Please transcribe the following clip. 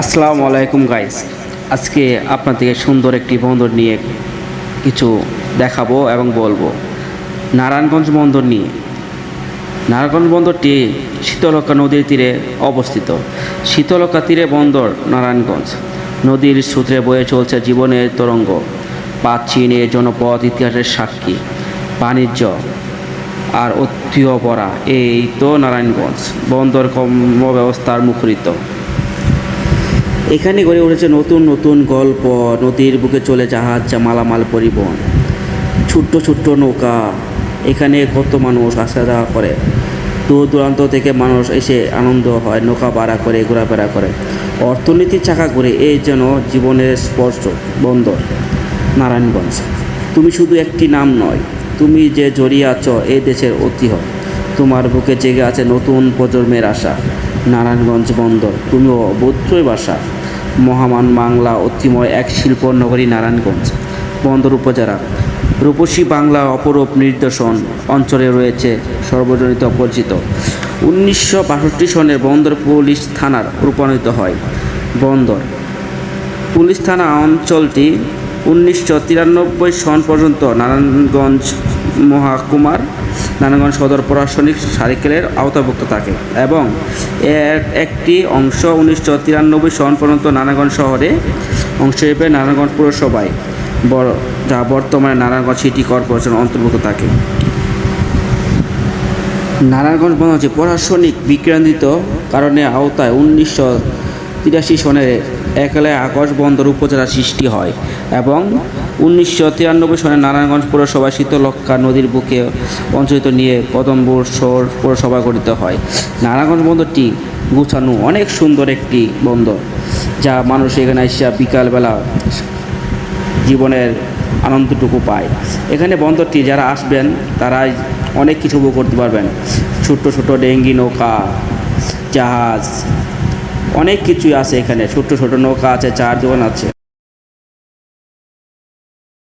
আসসালামু আলাইকুম গাইস আজকে আপনাদেরকে সুন্দর একটি বন্দর নিয়ে কিছু দেখাবো এবং বলব। নারায়ণগঞ্জ বন্দর নিয়ে। নারায়ণগঞ্জ বন্দরটি শীতলক্ষা নদীর তীরে অবস্থিত। শীতলক্ষা তীরে বন্দর নারায়ণগঞ্জ। নদীর সূত্রে বয়ে চলছে জীবনের তরঙ্গ। প্রাচীন এ জনপদ ইতিহাসের সাক্ষী। বাণিজ্য আর ঐতিহ্য পড়া এই তো নারায়ণগঞ্জ। বন্দর কর্ম ব্যবস্থার মুখরিত। এখানে গড়ে উঠেছে নতুন নতুন গল্প, নদীর বুকে চলে জাহাজ, যা মালামাল পরিবহন। ছোট্ট ছোট্ট নৌকা, এখানে কত মানুষ আসা যাওয়া করে। দূর দূরান্ত থেকে মানুষ এসে আনন্দ হয়, নৌকা ভাড়া করে, ঘোরাফেরা করে। অর্থনীতির চাকা ঘুরে এই যেন জীবনের স্পর্শ বন্দর। নারায়ণগঞ্জ, তুমি শুধু একটি নাম নয়, তুমি যে জড়িয়ে আছো এই দেশের ঐতিহ্য তোমার বুকে জেগে আছে নতুন প্রজন্মের আশা। নারায়ণগঞ্জ বন্দর, তুমিও বৌদ্ধই বাসা। মহামান বাংলা অতিময় এক শিল্প নগরী নারায়ণগঞ্জ। বন্দর উপজেলা। রূপসী বাংলা অপরূপ নির্দেশন অঞ্চলে রয়েছে সর্বজনিত পরিচিত। উনিশশো বাষট্টি সনের বন্দর পুলিশ থানার রূপান্তরিত হয়। বন্দর। পুলিশ থানা অঞ্চলটি উনিশশো তিরানব্বই সন পর্যন্ত নারায়ণগঞ্জ মহাকুমার নারায়ণগঞ্জ সদর প্রশাসনিক সার্কেলের আওতাভুক্ত থাকে এবং এর একটি অংশ উনিশশো তিরানব্বই সন পর্যন্ত নারায়ণগঞ্জ শহরে অংশ হিসেবে নারায়ণগঞ্জ পুরসভায় যা বর্তমানে নারায়ণগঞ্জ সিটি কর্পোরেশন অন্তর্ভুক্ত থাকে। নারায়ণগঞ্জ হচ্ছে প্রশাসনিক বিকেন্দ্রিত কারণে আওতায় উনিশশো তিরাশি সনের একালে আকাশ বন্দর উপজেলা সৃষ্টি হয় এবং উনিশশো তিরানব্বই সনে নারায়ণগঞ্জ পৌরসভা শীতলক্ষা নদীর বুকে অঞ্চলিত নিয়ে কদমপুর শহর পৌরসভা গঠিত হয়। নারায়ণগঞ্জ বন্দরটি গুছানো অনেক সুন্দর একটি বন্দর, যা মানুষ এখানে এসে বিকালবেলা জীবনের আনন্দটুকু পায়। এখানে বন্দরটি যারা আসবেন, তারাই অনেক কিছু উপভোগ করতে পারবেন। ছোট্ট ছোট ডেঙ্গি নৌকা, জাহাজ, অনেক কিছুই আছে এখানে। ছোট্ট ছোট নৌকা আছে, চার দোকান আছে।